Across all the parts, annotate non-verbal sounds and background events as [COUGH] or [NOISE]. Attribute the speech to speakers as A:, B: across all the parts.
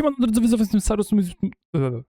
A: Siemano drodzy widzowie, jestem Saros. mój-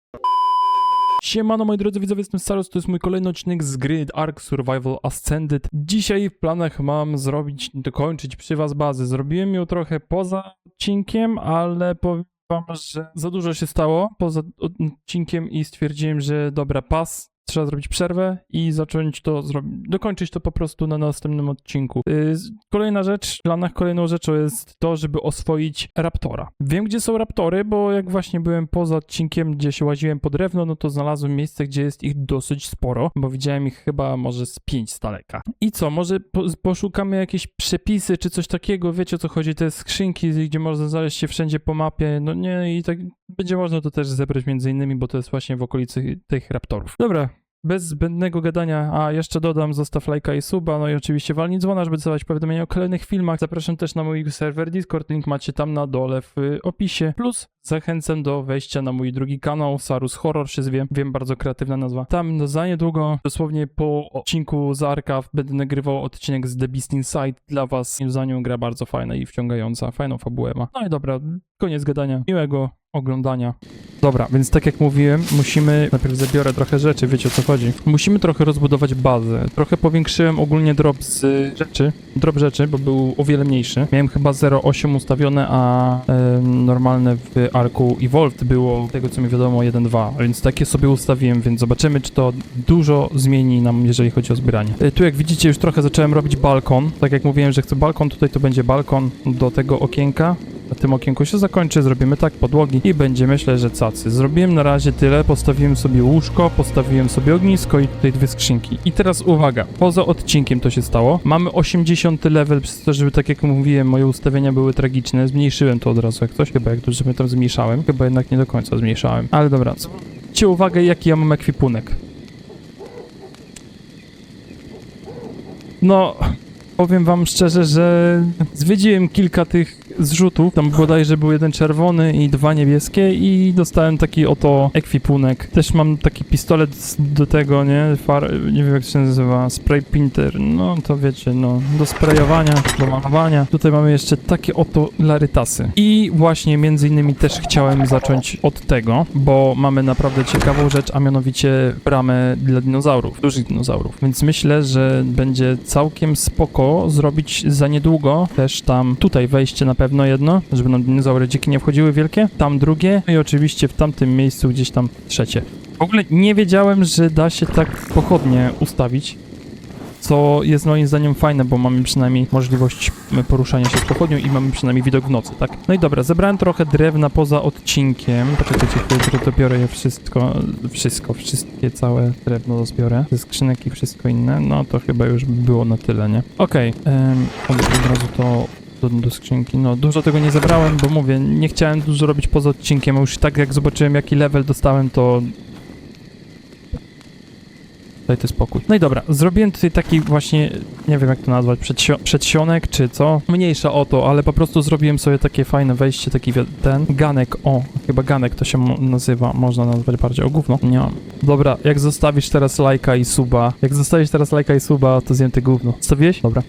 A: Siemano moi drodzy widzowie, jestem Saros, to jest mój kolejny odcinek z gry Ark Survival Ascended. Dzisiaj w planach mam zrobić, dokończyć przy was bazę. Zrobiłem ją trochę poza odcinkiem, ale powiem wam, że za dużo się stało poza odcinkiem i stwierdziłem, że dobra, pas, trzeba zrobić przerwę i zacząć to zrobić, dokończyć to po prostu na następnym odcinku. Z- Kolejna rzecz, w planach kolejną rzeczą jest to, żeby oswoić raptora. Wiem, gdzie są raptory, bo jak właśnie byłem poza odcinkiem, gdzie się łaziłem po drewno, no to znalazłem miejsce, gdzie jest ich dosyć sporo, bo widziałem ich chyba może z pięć z daleka. I co, może po, poszukamy jakieś przepisy czy coś takiego, wiecie o co chodzi, te skrzynki, gdzie można znaleźć się wszędzie po mapie, no nie, i tak będzie można to też zebrać między innymi, bo to jest właśnie w okolicy tych raptorów. Dobra, bez zbędnego gadania, a jeszcze dodam, zostaw lajka i suba, no i oczywiście walnij dzwona, żeby dostawać powiadomienia o kolejnych filmach. Zapraszam też na mój serwer Discord, link macie tam na dole w opisie. Plus zachęcam do wejścia na mój drugi kanał, Sarus Horror się zwie, wiem, bardzo kreatywna nazwa. Tam no, za niedługo, dosłownie po odcinku z Arka, będę nagrywał odcinek z The Beast Inside dla was. Moim zdaniem gra bardzo fajna i wciągająca, fajną fabułę ma. No i dobra, koniec gadania, miłego oglądania. Dobra, więc tak jak mówiłem, musimy, najpierw zabiorę trochę rzeczy, wiecie o co chodzi. Musimy trochę rozbudować bazę. Trochę powiększyłem ogólnie drop z rzeczy, drop rzeczy, bo był o wiele mniejszy. Miałem chyba 0,8 ustawione, a em, normalne w Arku Evolved było, z tego co mi wiadomo, 1,2, więc takie sobie ustawiłem, więc zobaczymy, czy to dużo zmieni nam, jeżeli chodzi o zbieranie. E, Tu jak widzicie, już trochę zacząłem robić balkon. Tak jak mówiłem, że chcę balkon, tutaj to będzie balkon do tego okienka. Na tym okienku się zakończy, zrobimy tak, podłogi i będzie myślę, że cacy. Zrobiłem na razie tyle, postawiłem sobie łóżko, postawiłem sobie ognisko i tutaj dwie skrzynki. I teraz uwaga, poza odcinkiem to się stało. Mamy 80 level, przez to, żeby tak jak mówiłem, moje ustawienia były tragiczne. Zmniejszyłem to od razu jak coś, chyba jak żeby tam zmniejszałem. Chyba jednak nie do końca zmniejszałem. Ale dobra, zwróćcie uwagę jaki ja mam ekwipunek. No, powiem wam szczerze, że zwiedziłem kilka tych zrzutów. Tam bodajże był jeden czerwony i dwa niebieskie i dostałem taki oto ekwipunek. Też mam taki pistolet do tego, nie? Far, nie wiem jak się nazywa, spray painter. No to wiecie, no do sprayowania, do malowania. Tutaj mamy jeszcze takie oto larytasy. I właśnie między innymi też chciałem zacząć od tego, bo mamy naprawdę ciekawą rzecz, a mianowicie bramę dla dinozaurów, dużych dinozaurów. Więc myślę, że będzie całkiem spoko zrobić za niedługo też tam tutaj wejście na pewno jedno, żeby nam dinozaury dziki nie wchodziły wielkie, tam drugie i oczywiście w tamtym miejscu gdzieś tam trzecie. W ogóle nie wiedziałem, że da się tak pochodnie ustawić, co jest moim zdaniem fajne, bo mamy przynajmniej możliwość poruszania się z pochodnią i mamy przynajmniej widok w nocy, tak? No i dobra, zebrałem trochę drewna poza odcinkiem. Poczekajcie chwilę, to biorę je wszystko, wszystko, wszystkie całe drewno zbiorę, ze skrzynek i wszystko inne. No to chyba już by było na tyle, nie? Okej, od, od razu to do, do skrzynki. No, dużo tego nie zebrałem, bo mówię, nie chciałem dużo robić poza odcinkiem, a już tak jak zobaczyłem, jaki level dostałem, to Dajcie spokój. No i dobra, zrobiłem tutaj taki właśnie, nie wiem jak to nazwać, przedsio przedsionek czy co? Mniejsza o to, ale po prostu zrobiłem sobie takie fajne wejście, taki ten ganek, o, chyba ganek to się nazywa, można nazwać bardziej, o gówno, nie mam. Dobra, jak zostawisz teraz lajka i suba, jak zostawisz teraz lajka i suba, to zjem te gówno. Zostawiłeś? Dobra.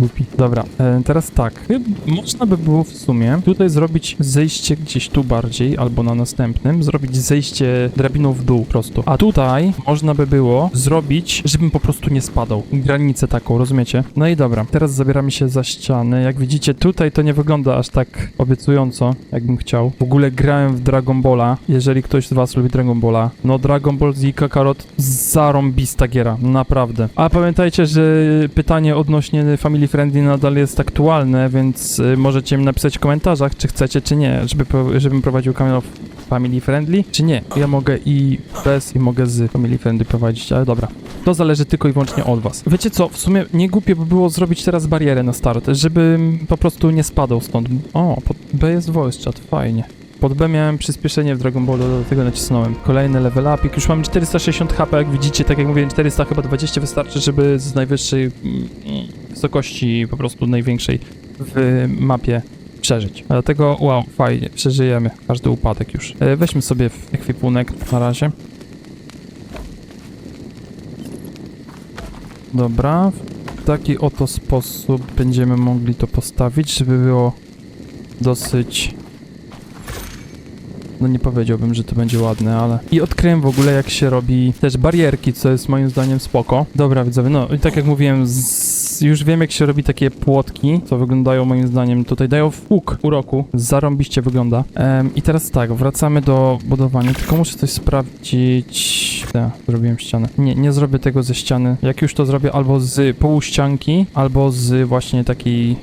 A: Głupi. Dobra, e, teraz tak. Można by było w sumie tutaj zrobić zejście gdzieś tu bardziej, albo na następnym, zrobić zejście drabiną w dół prosto. A tutaj można by było zrobić, żebym po prostu nie spadał. Granicę taką, rozumiecie? No i dobra, teraz zabieramy się za ściany. Jak widzicie, tutaj to nie wygląda aż tak obiecująco, jakbym chciał. W ogóle grałem w Dragon Balla. Jeżeli ktoś z was lubi Dragon Balla, no Dragon Ball Z Kakarot zarąbista giera, naprawdę. A pamiętajcie, że pytanie odnośnie Family Friendly nadal jest aktualne, więc y, możecie mi napisać w komentarzach, czy chcecie, czy nie, żeby, żebym prowadził kanał Family Friendly, czy nie. Ja mogę i bez, i mogę z Family Friendly prowadzić, ale dobra. To zależy tylko i wyłącznie od was. Wiecie co, w sumie nie głupie by było zrobić teraz barierę na start, żebym po prostu nie spadał stąd. O, pod B jest voice chat, fajnie. Pod B miałem przyspieszenie w Dragon Ballu, do tego nacisnąłem. Kolejny level upik, już mam 460 HP, jak widzicie, tak jak mówiłem, 400 chyba 20 wystarczy, żeby z najwyższej mm, wysokości, po prostu największej w mapie przeżyć. Dlatego, wow, fajnie, przeżyjemy każdy upadek już. E, Weźmy sobie ekwipunek na razie. Dobra, w taki oto sposób będziemy mogli to postawić, żeby było dosyć... No nie powiedziałbym, że to będzie ładne, ale... I odkryłem w ogóle, jak się robi też barierki, co jest moim zdaniem spoko. Dobra, widzowie, no i tak jak mówiłem, z... już wiem, jak się robi takie płotki, co wyglądają moim zdaniem tutaj, dają w łuk uroku. Zarąbiście wygląda. I teraz tak, wracamy do budowania, tylko muszę coś sprawdzić... Ja, zrobiłem ścianę. Nie, nie zrobię tego ze ściany. Jak już to zrobię albo z półścianki, albo z właśnie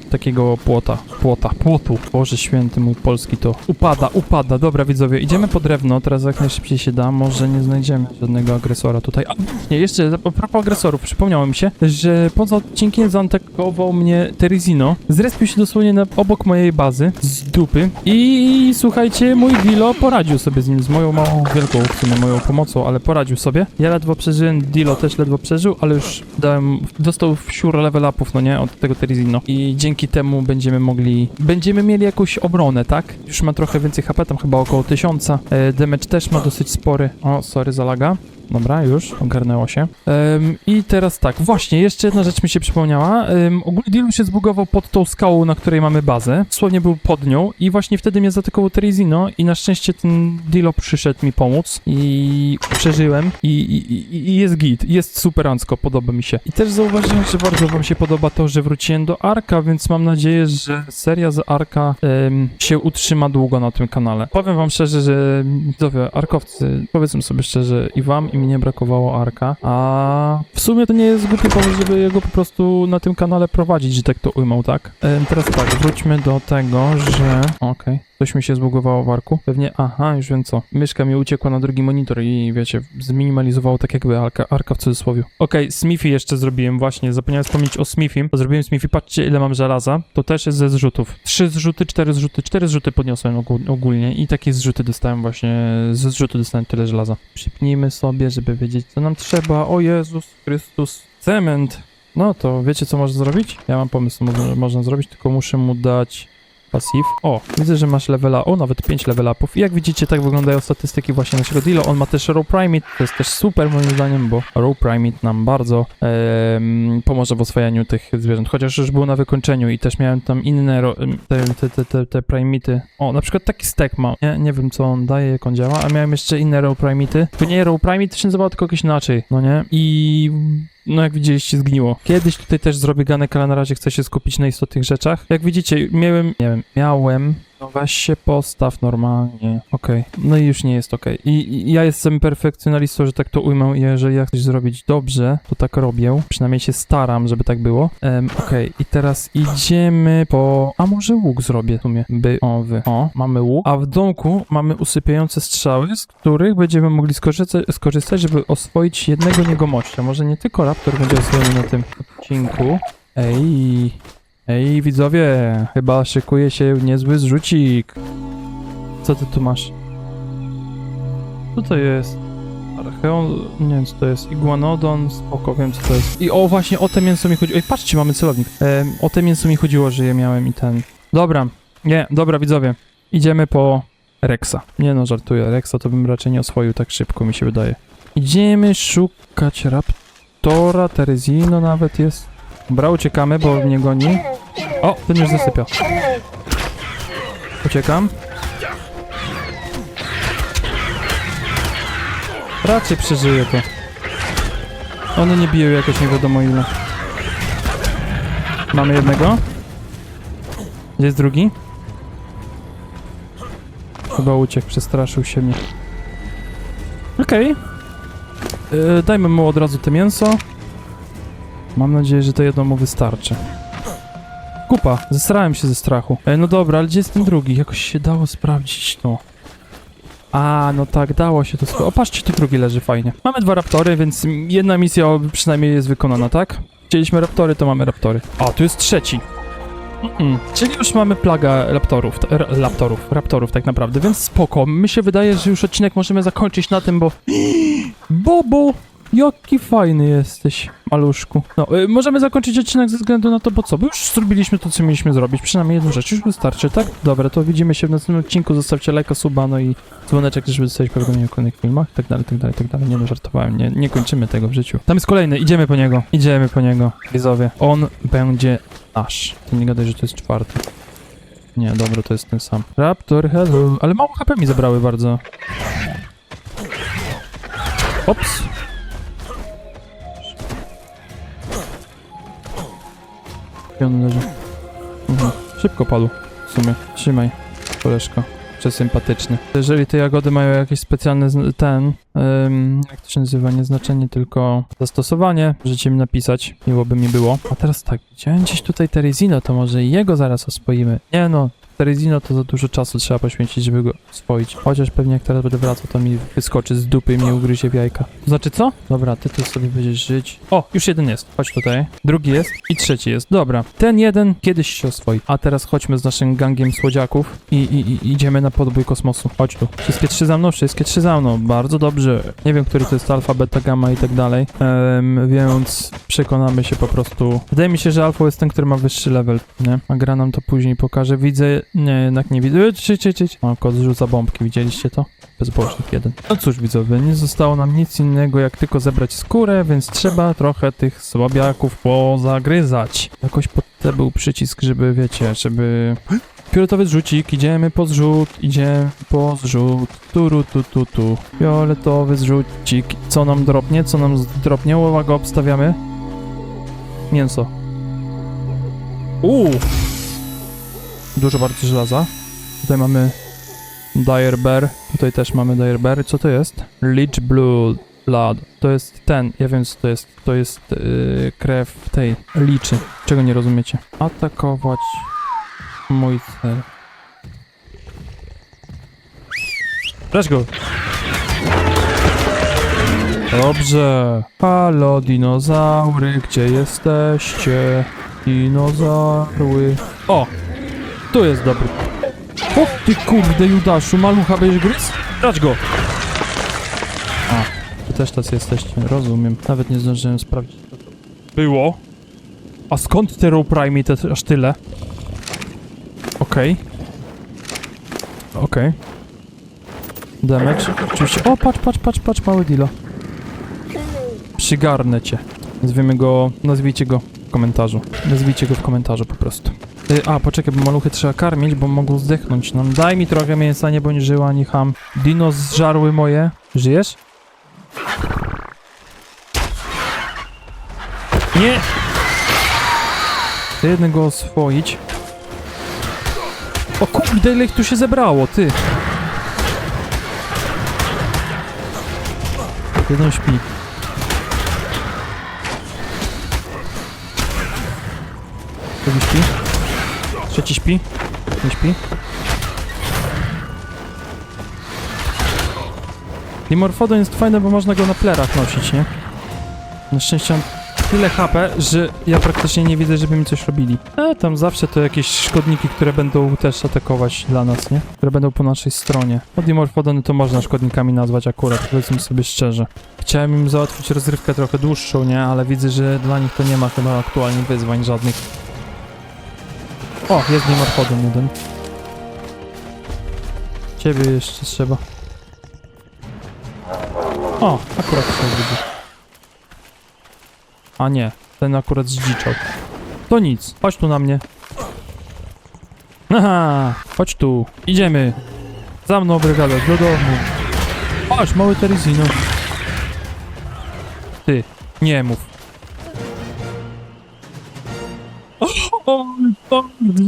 A: takiego płota. Płota, płotu. Boże święty mój polski to upada, upada. Dobra widzowie, idziemy po drewno, teraz jak najszybciej się da. Może nie znajdziemy żadnego agresora tutaj. A, nie, jeszcze a propos agresorów, przypomniało mi się, że poza odcinkiem zaatakował mnie Terizino. Zrespił się dosłownie na, obok mojej bazy, z dupy. I słuchajcie, mój Dilo poradził sobie z nim, z moją małą, wielką w sumie moją pomocą, ale poradził sobie. Ja ledwo przeżyłem, Dilo też ledwo przeżył, ale już dałem, dostał wsiur level upów, no nie, od tego Terizino. I dzięki temu będziemy mogli, będziemy mieli jakąś obronę, tak? Już ma trochę więcej HP, tam chyba około 1000. E, damage też ma dosyć spory. O, sorry, zalaga. Dobra, już, ogarnęło się. I teraz tak, właśnie, jeszcze jedna rzecz mi się przypomniała. Um, ogólnie Dilo się zbugował pod tą skałą, na której mamy bazę. Dosłownie był pod nią i właśnie wtedy mnie zaatakował Terizino i na szczęście ten Dilo przyszedł mi pomóc i przeżyłem i, i, i- jest git, jest superancko, podoba mi się. I też zauważyłem, że bardzo wam się podoba to, że wróciłem do Arka, więc mam nadzieję, że seria z Arka się utrzyma długo na tym kanale. Powiem wam szczerze, że widzowie, Arkowcy, powiedzmy sobie szczerze, i wam, i mnie brakowało Arka, a w sumie to nie jest głupi pomysł, żeby jego po prostu na tym kanale prowadzić, że tak to ujmą, tak? Em, teraz tak, wróćmy do tego, że... Okej. Coś mi się zbugowało w arku. Pewnie, aha, już wiem co. Myszka mi uciekła na drugi monitor i wiecie, zminimalizowało tak jakby arka, arka w cudzysłowie. Okej, Smithy jeszcze zrobiłem, właśnie, zapomniałem wspomnieć o Smithim. Zrobiłem Smithy, patrzcie ile mam żelaza. To też jest ze zrzutów. Trzy zrzuty, cztery zrzuty, cztery zrzuty podniosłem ogól- ogólnie i takie zrzuty dostałem właśnie, ze zrzutu dostałem tyle żelaza. Przypnijmy sobie, żeby wiedzieć co nam trzeba. O Jezus Chrystus, cement. No to wiecie co można zrobić? Ja mam pomysł, co można zrobić, tylko muszę mu dać Passiv. O, widzę, że masz levela, o, nawet 5 level upów. I jak widzicie, tak wyglądają statystyki właśnie naszego Dilo. On ma też Raw Primate, to jest też super moim zdaniem, bo Raw Primate nam bardzo em, pomoże w oswajaniu tych zwierząt. Chociaż już był na wykończeniu i też miałem tam inne ro- te, te, te, te, te primity. O, na przykład taki stack ma. Nie, nie wiem, co on daje, jak on działa, a miałem jeszcze inne Raw Primity. To nie Raw Primate, się nazywało tylko jakieś inaczej, no nie? I no jak widzieliście, zgniło. Kiedyś tutaj też zrobię ganek, ale na razie chcę się skupić na istotnych rzeczach. Jak widzicie, miałem, nie wiem, miałem, no weź się postaw normalnie, okej, no i już nie jest okej. I, I ja jestem perfekcjonalistą, że tak to ujmę. I jeżeli ja chcę zrobić dobrze, to tak robię, przynajmniej się staram, żeby tak było. Um, okej, i teraz idziemy po, a może łuk zrobię w sumie, by, o, wy, o, mamy łuk, a w domku mamy usypiające strzały, z których będziemy mogli skorzystać, skorzystać żeby oswoić jednego niegomościa. Może nie tylko raptor będzie oswojony na tym odcinku. Ej, ej widzowie, chyba szykuje się niezły zrzucik. Co ty tu masz? Co to jest? Archeon, nie wiem co to jest, Iguanodon, spoko, wiem co to jest. I o, właśnie o te mięso mi chodziło, ej patrzcie, mamy celownik. O te mięso mi chodziło, że je miałem i ten. Dobra, nie, dobra widzowie, idziemy po Rexa. Nie no, żartuję, Rexa to bym raczej nie oswoił tak szybko, mi się wydaje. Idziemy szukać Raptora, Terezino nawet jest. Dobra, uciekamy, bo mnie goni. O, ten już zasypia. Uciekam. Raczej przeżyję to. One nie biją jakoś nie wiadomo ile. Mamy jednego. Gdzie jest drugi? Chyba uciekł, przestraszył się mnie. Okej. Yy, dajmy mu od razu te mięso. Mam nadzieję, że to jedno mu wystarczy. Kupa, zesrałem się ze strachu. E, no dobra, ale gdzie jest ten drugi? Jakoś się dało sprawdzić to. A, no tak, dało się to. O, patrzcie, tu drugi leży, fajnie. Mamy dwa raptory, więc jedna misja przynajmniej jest wykonana, tak? Chcieliśmy raptory, to mamy raptory. O, tu jest trzeci. Mm, czyli już mamy plaga raptorów, raptorów, raptorów tak naprawdę, więc spoko. Mi się wydaje, że już odcinek możemy zakończyć na tym, bo... [GASPS] [GASPS] Bobo! Jaki fajny jesteś, maluszku. No, y, możemy zakończyć odcinek ze względu na to, bo co? Bo już zrobiliśmy to, co mieliśmy zrobić. Przynajmniej jedną rzecz. Już wystarczy, tak? Dobra, to widzimy się w następnym odcinku. Zostawcie lajka, suba, no i dzwoneczek, żeby dostać powiadomienia o kolejnych filmach, tak dalej, tak dalej, tak dalej. Nie no, żartowałem. Nie, nie kończymy tego w życiu. Tam jest kolejny. Idziemy po niego. Idziemy po niego. Widzowie. On będzie nasz. Nie gadaj, że to jest czwarty. Nie, dobra, to jest ten sam. Raptor, hello. Ale mało HP mi zabrały bardzo. Ops. On leży? Mhm. Szybko padł. W sumie. Trzymaj, koleżko. Przesympatyczny. Jeżeli te jagody mają jakieś specjalne zn- ten, em, jak to się nazywa, nie znaczenie, tylko zastosowanie, możecie mi napisać, miłoby mi było. A teraz tak, widziałem gdzieś tutaj Teresino, to może i jego zaraz oswoimy. Nie no, Teresino to za dużo czasu trzeba poświęcić, żeby go oswoić. Chociaż pewnie jak teraz będę wracał, to mi wyskoczy z dupy i mnie ugryzie w jajka. Znaczy co? Dobra, ty tu sobie będziesz żyć. O, już jeden jest. Chodź tutaj. Drugi jest i trzeci jest. Dobra. Ten jeden kiedyś się oswoi. A teraz chodźmy z naszym gangiem słodziaków i, i, i idziemy na podbój kosmosu. Chodź tu. Wszystkie trzy za mną, wszystkie trzy za mną. Bardzo dobrze. Nie wiem, który to jest alfa, beta, gamma i tak dalej. Więc przekonamy się po prostu. Wydaje mi się, że alfa jest ten, który ma wyższy level, nie? A gra nam to później pokaże. Widzę, nie, jednak nie widzę. Czy, czy, czy. O, kot bombki, widzieliście to? Bezbożnik jeden. No cóż, widzowie, nie zostało nam nic innego, jak tylko zebrać skórę, więc trzeba trochę tych słabiaków pozagryzać. Jakoś pod te był przycisk, żeby, wiecie, żeby... Fioletowy zrzucik, idziemy po zrzut, idziemy po zrzut, turu tu tu tu. Fioletowy zrzucik, co nam dropnie, co nam dropnie, uwaga, obstawiamy. Mięso. Uuu! Dużo bardzo żelaza. Tutaj mamy Dire Bear, tutaj też mamy Dire Bear. Co to jest? Leech Blood. Blood. To jest ten, ja wiem co to jest. To jest yy, krew tej liczy. Czego nie rozumiecie? Atakować mój cel. Go! Dobrze. Halo, dinozaury, gdzie jesteście? Dinozaury. O! Tu jest dobry. O ty kurde Judaszu, malucha będziesz gryz? Brać go! A, wy też tacy jesteście, rozumiem. Nawet nie zdążyłem sprawdzić. to Było. A skąd te prime te aż tyle? Okej. Okej. Damage. Oczywiście. O, patrz, patrz, patrz, patrz, mały dilo. Przygarnę cię. Nazwiemy go, nazwijcie go w komentarzu. Nazwijcie go w komentarzu po prostu. Y, A, poczekaj, bo maluchy trzeba karmić, bo mogą zdechnąć. No, daj mi trochę mięsa, nie bądź żyła, ani ham. Dino zżarły moje. Żyjesz? Nie! Chcę jednego oswoić. O kurde, ile ich tu się zebrało, ty! Jeden śpi. Drugi śpi. Trzeci śpi. Nie śpi. Dimorphodon jest fajny, bo można go na plerach nosić, nie? Na szczęście mam tyle HP, że ja praktycznie nie widzę, żeby mi coś robili. A tam zawsze to jakieś szkodniki, które będą też atakować dla nas, nie? Które będą po naszej stronie. No Dimorphodony to można szkodnikami nazwać akurat, powiedzmy sobie szczerze. Chciałem im załatwić rozrywkę trochę dłuższą, nie? Ale widzę, że dla nich to nie ma chyba aktualnie wyzwań żadnych. O, jest Dimorphodon jeden. Ciebie jeszcze trzeba. O, akurat się widzę. A nie, ten akurat zdziczał. To nic, chodź tu na mnie. Aha, chodź tu, idziemy. Za mną brygada, do domu. Chodź, mały Teresino. Ty, nie mów. O, o,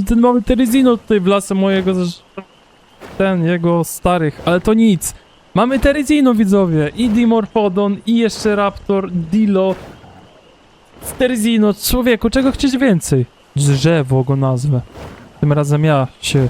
A: ten mały Teresino tutaj w lasem mojego, ten, jego starych, ale to nic. Mamy Teresino, widzowie, i Dimorphodon, i jeszcze Raptor, Dilo, Teresino, człowieku, czego chcieć więcej? Drzewo go nazwę. Tym razem ja się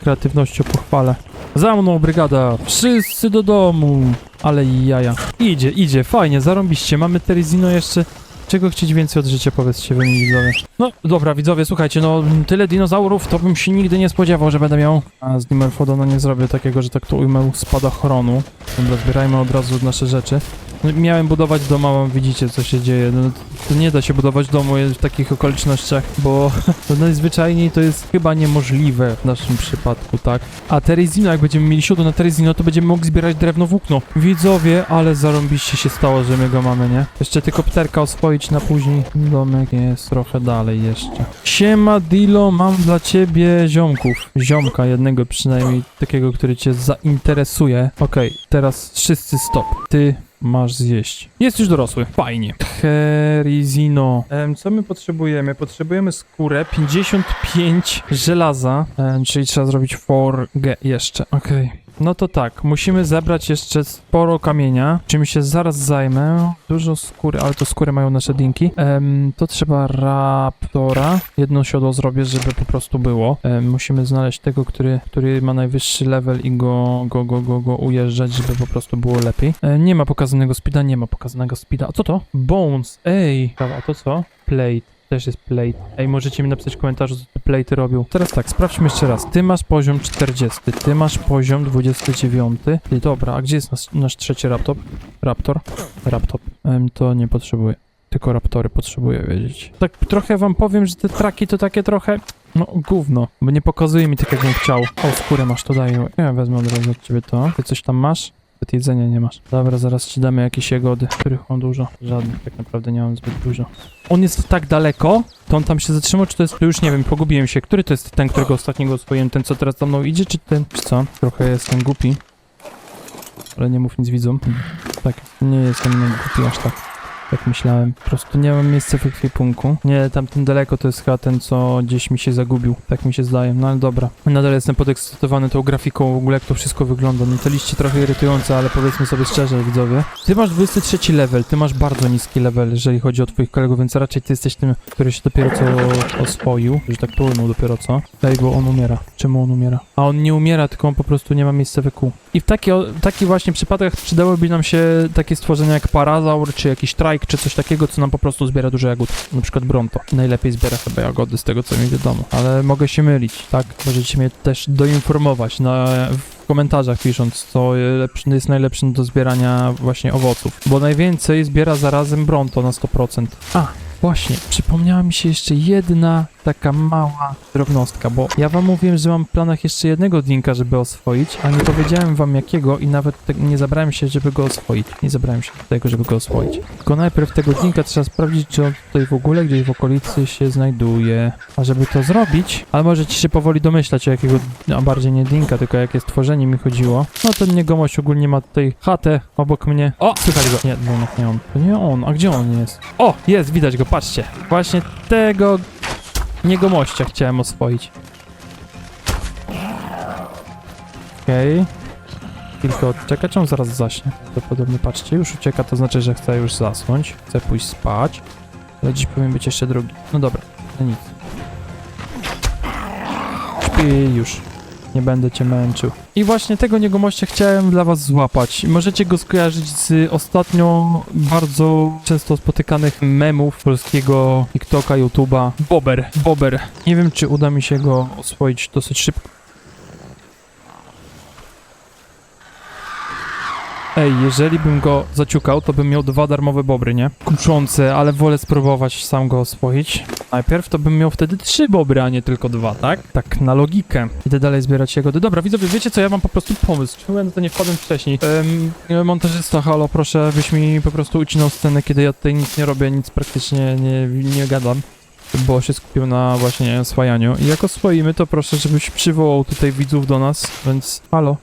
A: kreatywnością pochwalę. Za mną brygada, wszyscy do domu. Ale jaja. Idzie, idzie, fajnie, zarąbiście. Mamy Teresino jeszcze. Czego chcieć więcej od życia, powiedzcie wy mi widzowie. No, dobra, widzowie, słuchajcie, no tyle dinozaurów, to bym się nigdy nie spodziewał, że będę miał. A z Dimorphodona nie zrobię takiego, że tak to ujmę spadochronu. Dobra, zbierajmy od razu nasze rzeczy. No, miałem budować dom, a widzicie co się dzieje. No, to nie da się budować domu w takich okolicznościach, bo to [LAUGHS] najzwyczajniej to jest chyba niemożliwe w naszym przypadku, tak? A Terezino, jak będziemy mieli siodło na Terezino, to będziemy mogli zbierać drewno włókno. Widzowie, ale zarąbiście się stało, że my go mamy, nie? Jeszcze tylko pterka oswoić na później. Domek jest trochę dalej jeszcze. Siema Dilo, mam dla ciebie ziomków. Ziomka jednego przynajmniej, takiego, który cię zainteresuje. Okej, teraz wszyscy stop. Ty masz zjeść. Jest już dorosły. Fajnie. Herizino. Em, co my potrzebujemy? Potrzebujemy skórę, 55 żelaza, czyli trzeba zrobić forgę jeszcze. Okej. No to tak, musimy zebrać jeszcze sporo kamienia, czym się zaraz zajmę. Dużo skóry, ale to skóry mają nasze dinki. Em, to trzeba raptora. Jedno siodło zrobię, żeby po prostu było. Em, musimy znaleźć tego, który, który ma najwyższy level i go, go, go, go, go ujeżdżać, żeby po prostu było lepiej. E, nie ma pokazanego speeda, nie ma pokazanego speeda. A co to? Bones, ej. A to co? Plate. Też jest plate. Ej, możecie mi napisać w komentarzu, co te plate'y robią. Teraz tak, sprawdźmy jeszcze raz. Ty masz poziom 40, ty masz poziom 29. Ty, dobra, a gdzie jest nasz, nasz trzeci raptop? Raptor? Raptop. Em, to nie potrzebuję. Tylko raptory potrzebuję wiedzieć. Tak trochę wam powiem, że te traki to takie trochę... No, gówno, bo nie pokazuje mi tak, jakbym chciał. O, skórę masz, to daję. Ja wezmę od razu od ciebie to. Ty coś tam masz? Zbyt jedzenia nie masz. Dobra, zaraz ci damy jakieś jagody, których mam dużo. Żadnych, tak naprawdę nie mam zbyt dużo. On jest tak daleko? To on tam się zatrzymał, czy to jest... To już nie wiem, pogubiłem się. Który to jest ten, którego ostatniego oswoiłem? Ten, co teraz za mną idzie, czy ten... Co? Trochę jestem głupi. Ale nie mów nic widzom. Tak, nie jestem głupi aż tak. Jak myślałem. Po prostu nie mam miejsca w ekwipunku. Nie, tamten daleko to jest chyba ten, co gdzieś mi się zagubił. Tak mi się zdaje. No ale dobra. Nadal jestem podekscytowany tą grafiką, w ogóle jak to wszystko wygląda. No te liście trochę irytujące, ale powiedzmy sobie szczerze, widzowie. Ty masz 23 level, ty masz bardzo niski level, jeżeli chodzi o twoich kolegów, więc raczej ty jesteś tym, który się dopiero co oswoił, że tak płynął dopiero co. Daj, bo on umiera. Czemu on umiera? A on nie umiera, tylko on po prostu nie ma miejsca w EQ. I w taki, takich właśnie przypadkach przydałyby nam się takie stworzenia jak Parazaur, czy jakiś Czy coś takiego, co nam po prostu zbiera dużo jagód. Na przykład Bronto. Najlepiej zbiera chyba jagody z tego, co mi wiadomo. Ale mogę się mylić, tak? Możecie mnie też doinformować na, w komentarzach pisząc, co jest najlepszym do zbierania właśnie owoców. Bo najwięcej zbiera zarazem Bronto na 100%. A, Właśnie, przypomniała mi się jeszcze jedna taka mała drobnostka, bo ja wam mówiłem, że mam w planach jeszcze jednego drinka, żeby oswoić, a nie powiedziałem wam jakiego i nawet nie zabrałem się, żeby go oswoić. Nie zabrałem się do tego, żeby go oswoić. Tylko najpierw tego drinka trzeba sprawdzić, czy on tutaj w ogóle gdzieś w okolicy się znajduje. A żeby to zrobić, ale możecie się powoli domyślać, o jakiego, a bardziej nie drinka, tylko jakie stworzenie mi chodziło. No ten niegomość ogólnie ma tutaj chatę obok mnie. O, słychać go. Nie, no jednak nie on. To nie on, a gdzie on jest? O, jest, widać go, patrzcie. Właśnie tego niegomościa chciałem oswoić. Okej. Tylko odczekać, on zaraz zaśnie. To podobnie, patrzcie, już ucieka, to znaczy, że chce już zasnąć. Chce pójść spać. Ale dziś powinien być jeszcze drugi. No dobra, no nic. Śpi już. Nie będę cię męczył. I właśnie tego niegomościa chciałem dla was złapać. Możecie go skojarzyć z ostatnio bardzo często spotykanych memów polskiego TikToka, YouTube'a. Bober, Bober. Nie wiem, czy uda mi się go oswoić dosyć szybko. Ej, jeżeli bym go zaciukał, to bym miał dwa darmowe bobry, nie? Kuszące, ale wolę spróbować sam go oswoić. Najpierw to bym miał wtedy trzy bobry, a nie tylko dwa, tak? Tak, na logikę. Idę dalej zbierać jagody. Dobra, widzowie, wiecie co, ja mam po prostu pomysł. Czemu ja na to nie wpadłem wcześniej? Um, montażysta, halo, proszę, byś mi po prostu ucinał scenę, kiedy ja tutaj nic nie robię, nic praktycznie nie, nie gadam. Bo się skupił na właśnie swajaniu. I jak oswoimy, to proszę, żebyś przywołał tutaj widzów do nas, więc halo.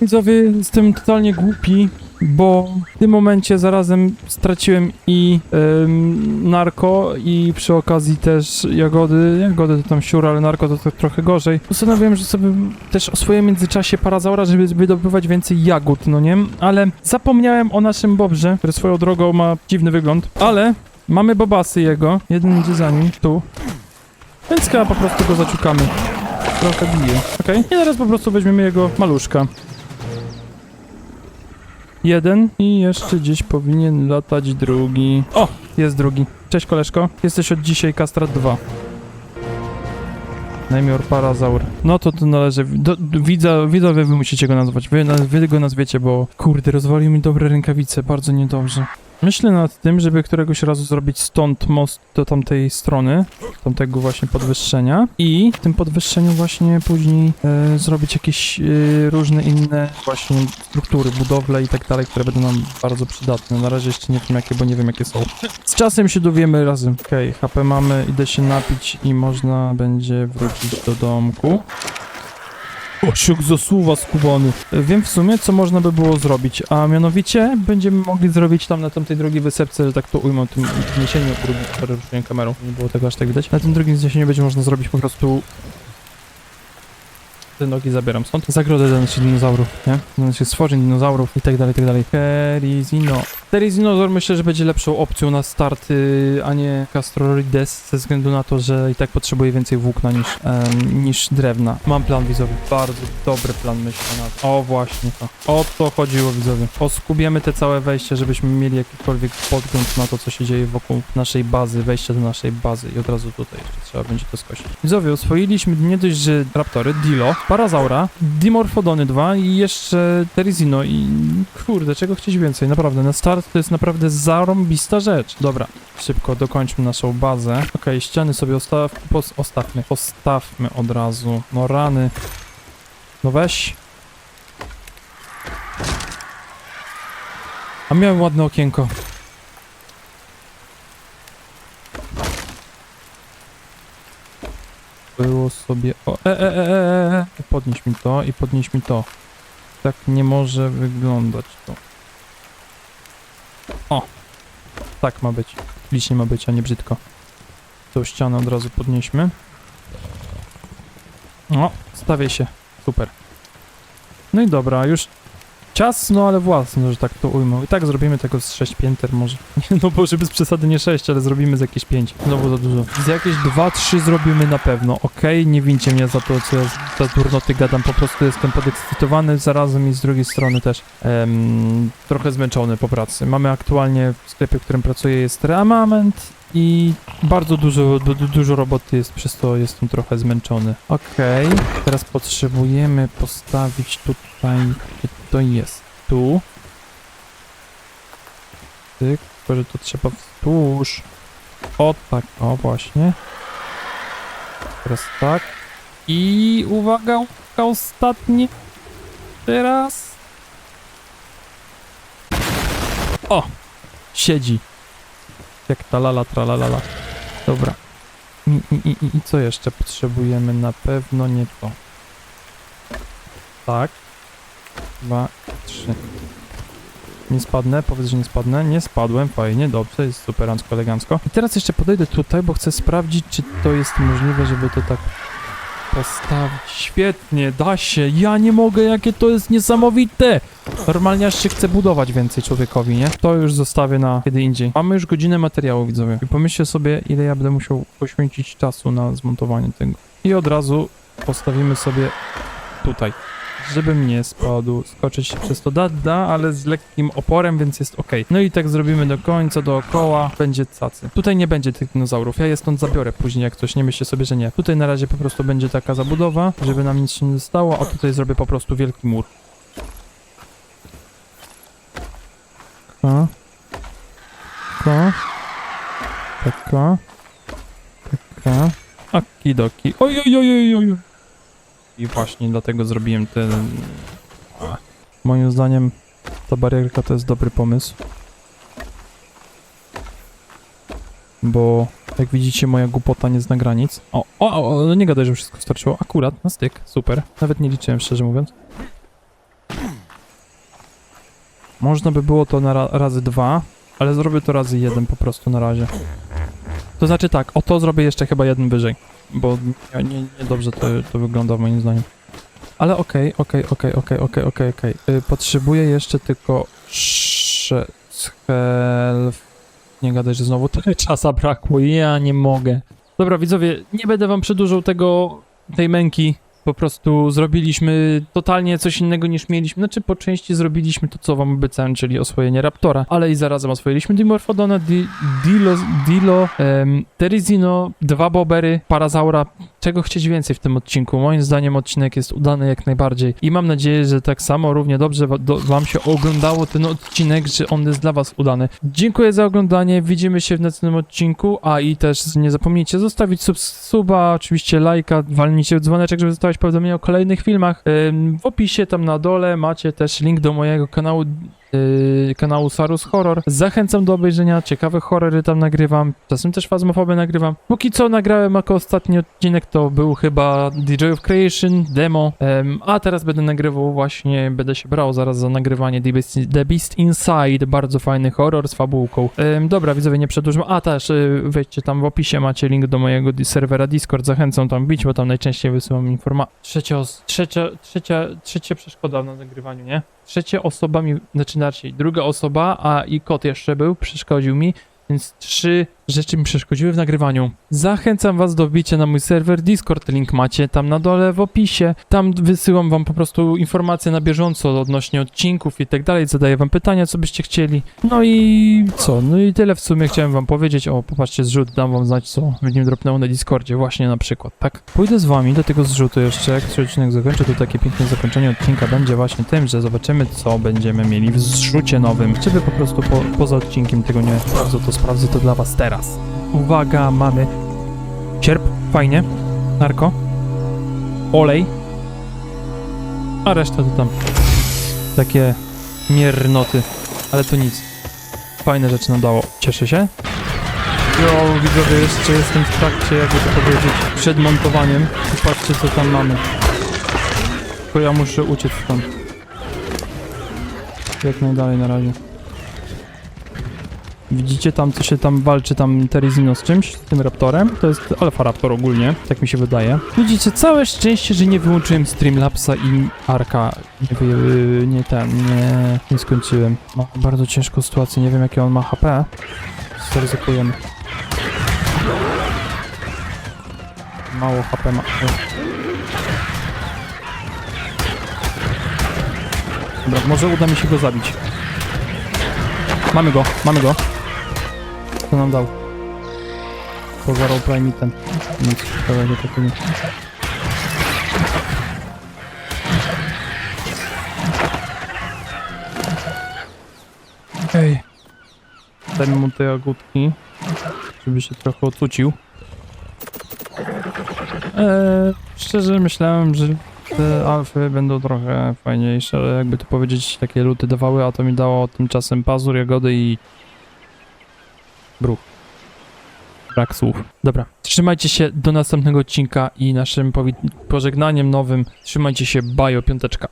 A: Widzowie, jestem totalnie głupi, bo w tym momencie zarazem straciłem i ym, narko i przy okazji też jagody. Jagody to tam siur, ale narko to tak trochę gorzej. Postanowiłem, że sobie też oswoję w międzyczasie parazaura, żeby wydobywać więcej jagód, no nie? Ale zapomniałem o naszym bobrze, który swoją drogą ma dziwny wygląd, ale mamy bobasy jego. Jeden idzie za nim, tu. Więc chyba po prostu go zaciukamy. trochę bije. Okej, i teraz po prostu weźmiemy jego maluszka. Jeden i jeszcze gdzieś powinien latać drugi. O, jest drugi. Cześć koleżko, jesteś od dzisiaj kastrat 2. Najmior Parazaur. No to to należy. Do, do, widza, widzowie, wy musicie go nazwać. Wy, wy go nazwiecie, bo kurde, rozwalił mi dobre rękawice, bardzo niedobrze. Myślę nad tym, żeby któregoś razu zrobić stąd most do tamtej strony, tamtego właśnie podwyższenia i w tym podwyższeniu właśnie później e, zrobić jakieś e, różne inne właśnie struktury, budowle i tak dalej, które będą nam bardzo przydatne. Na razie jeszcze nie wiem jakie, bo nie wiem jakie są. Z czasem się dowiemy razem. Okej, HP mamy, idę się napić i można będzie wrócić do domku. O, siuk zasuwa skubany. Wiem w sumie, co można by było zrobić, a mianowicie będziemy mogli zrobić tam na tamtej drugiej wysepce, że tak to ujmę, tym zniesieniu, ruszyłem kamerą, nie było tego aż tak widać. Na tym drugim zniesieniu będzie można zrobić po prostu... Te nogi zabieram stąd. Zagrodę dla naszych dinozaurów, nie? Dla naszych stworzeń, dinozaurów i tak dalej, i tak dalej. Kerizino. Terizinozaur myślę, że będzie lepszą opcją na start, y, a nie Castrorides, ze względu na to, że i tak potrzebuje więcej włókna niż, em, niż drewna. Mam plan widzowy, bardzo dobry plan myślę na to. O właśnie to. O to chodziło widzowie. Oskubiemy te całe wejście, żebyśmy mieli jakikolwiek podgląd na to, co się dzieje wokół naszej bazy, wejście do naszej bazy i od razu tutaj jeszcze trzeba będzie to skosić. Widzowie, oswoiliśmy nie dość, że raptory, Dilo, Parazaura, Dimorphodony 2 i jeszcze Terizino i kurde, czego chcieć więcej, naprawdę, na start to jest naprawdę zarąbista rzecz. Dobra, szybko dokończmy naszą bazę. Okej, ściany sobie ostaw, pos, ostawmy, postawmy od razu. No rany. No weź. A miałem ładne okienko. Było sobie... O, e, e, e, e, e. Podnieś mi to i podnieś mi to. Tak nie może wyglądać to. O! Tak ma być. Licznie ma być, a nie brzydko. Tą ścianę od razu podnieśmy. O, stawię się. Super. No i dobra, już ciasno, ale własno, że tak to ujmę. I tak zrobimy tego z 6 pięter może. [LAUGHS] No bo żeby z przesady nie 6, ale zrobimy z jakieś 5. Znowu za dużo. Z jakieś 2-3 zrobimy na pewno. Okej, nie wincie mnie za to, co ja za durnoty gadam. Po prostu jestem podekscytowany zarazem i z drugiej strony też em, trochę zmęczony po pracy. Mamy aktualnie w sklepie, w którym pracuję jest reamament i bardzo dużo, du, du, dużo roboty jest, przez to jestem trochę zmęczony. Okej, teraz potrzebujemy postawić tutaj, to jest, tu. Tyk, tylko że to trzeba wzdłuż. O tak, o właśnie. Teraz tak. I uwaga, uwaga, ostatni. Teraz. O! Siedzi. Jak talala, tralalala. Dobra. I, i, i, I co jeszcze potrzebujemy? Na pewno nie to. Tak. Dwa, trzy. Nie spadnę, powiedz, że nie spadnę. Nie spadłem, fajnie, dobrze, jest super elegancko. I teraz jeszcze podejdę tutaj, bo chcę sprawdzić, czy to jest możliwe, żeby to tak postawić. Świetnie, da się. Ja nie mogę, jakie to jest niesamowite. Normalnie aż się chce budować więcej człowiekowi, nie? To już zostawię na kiedy indziej. Mamy już godzinę materiału, widzowie. I pomyślcie sobie, ile ja będę musiał poświęcić czasu na zmontowanie tego. I od razu postawimy sobie tutaj. Żebym nie spadł, skoczyć przez to da, da, ale z lekkim oporem, więc jest ok. No i tak zrobimy do końca, dookoła, będzie cacy. Tutaj nie będzie tych dinozaurów, ja je stąd zabiorę później jak coś, nie myślcie sobie, że nie. Tutaj na razie po prostu będzie taka zabudowa, żeby nam nic się nie stało, a tutaj zrobię po prostu wielki mur. Taka. Taka. Taka. Taka. Akidoki. Oj, oj, oj, oj, oj. I właśnie dlatego zrobiłem ten... Moim zdaniem ta barierka to jest dobry pomysł. Bo jak widzicie moja głupota nie zna granic. O, o, o, no nie gadaj, że wszystko starczyło. Akurat, na styk, super. Nawet nie liczyłem, szczerze mówiąc. Można by było to na ra razy dwa, ale zrobię to razy jeden po prostu na razie. To znaczy tak, o to zrobię jeszcze chyba jeden wyżej, bo nie, nie, dobrze to, to wygląda moim zdaniem. Ale okej, okej, okej, okej, okej, okej, okej. Y, Potrzebuję jeszcze tylko schelf... Nie gadaj, że znowu tyle [LAUGHS] czasu brakło, ja nie mogę. Dobra, widzowie, nie będę wam przedłużał tego, tej męki. Po prostu zrobiliśmy totalnie coś innego niż mieliśmy. Znaczy po części zrobiliśmy to, co wam obiecałem, czyli oswojenie Raptora, ale i zarazem oswoiliśmy Dimorphodona, Di, Dilo, Dilo em, Terizino, dwa Bobery, Parazaura. Czego chcieć więcej w tym odcinku? Moim zdaniem odcinek jest udany jak najbardziej i mam nadzieję, że tak samo równie dobrze wa- do, wam się oglądało ten odcinek, że on jest dla was udany. Dziękuję za oglądanie, widzimy się w następnym odcinku, a i też nie zapomnijcie zostawić sub, suba, oczywiście lajka, walnijcie w dzwoneczek, żeby zostawać powiadomienia o kolejnych filmach. W opisie tam na dole macie też link do mojego kanału yy, kanału Sarus Horror. Zachęcam do obejrzenia, ciekawe horrory tam nagrywam, czasem też fazmofoby nagrywam. Póki co nagrałem jako ostatni odcinek, to był chyba DJ of Creation, demo, em, a teraz będę nagrywał właśnie, będę się brał zaraz za nagrywanie The Beast, The Beast Inside, bardzo fajny horror z fabułką. Em, dobra, widzowie, nie przedłużmy, a też y, wejdźcie tam w opisie, macie link do mojego serwera Discord, zachęcam tam bić, bo tam najczęściej wysyłam informacje. Trzecia, trzecia, trzecia, trzecia przeszkoda na nagrywaniu, nie? Trzecia osoba mi, znaczy inaczej, druga osoba, a i kot jeszcze był, przeszkodził mi, więc trzy rzeczy mi przeszkodziły w nagrywaniu. Zachęcam was do wbicia na mój serwer Discord, link macie tam na dole w opisie. Tam wysyłam wam po prostu informacje na bieżąco odnośnie odcinków i tak dalej, zadaję wam pytania, co byście chcieli. No i co? No i tyle w sumie chciałem wam powiedzieć. O, popatrzcie, zrzut, dam wam znać, co w nim dropnęło na Discordzie, właśnie na przykład, tak? Pójdę z wami do tego zrzutu jeszcze, jak się odcinek zakończę, to takie piękne zakończenie odcinka będzie właśnie tym, że zobaczymy, co będziemy mieli w zrzucie nowym. Wy po prostu po, poza odcinkiem tego nie sprawdzę, to sprawdzę to dla was teraz. Uwaga, mamy sierp, fajnie, narko, olej, a reszta to tam takie miernoty, ale to nic. Fajne rzeczy nam dało, cieszę się. Jo, widzowie, jeszcze jestem w trakcie, jakby to powiedzieć, przed montowaniem. I patrzcie, co tam mamy. Tylko ja muszę uciec stąd. Jak najdalej na razie. Widzicie tam, co się tam walczy, tam Terizino z czymś, z tym Raptorem? To jest Alpha Raptor ogólnie, tak mi się wydaje. Widzicie, całe szczęście, że nie wyłączyłem Streamlapsa i Arka. Nie, wy, nie ten, nie, nie skończyłem. Ma bardzo ciężką sytuację, nie wiem jakie on ma HP. Zaryzykujemy. Mało HP ma. Dobra, może uda mi się go zabić. Mamy go, mamy go. Co nam dał? Pozarał Primitem. Nic ciekawego takiego. Ej. Dajmy mu te jagódki, żeby się trochę ocucił. Eee, szczerze myślałem, że te alfy będą trochę fajniejsze, ale jakby to powiedzieć, takie luty dawały, a to mi dało tymczasem pazur, jagody i bruch. Brak słów. Dobra, trzymajcie się do następnego odcinka i naszym pożegnaniem nowym. Trzymajcie się, bajo, piąteczka.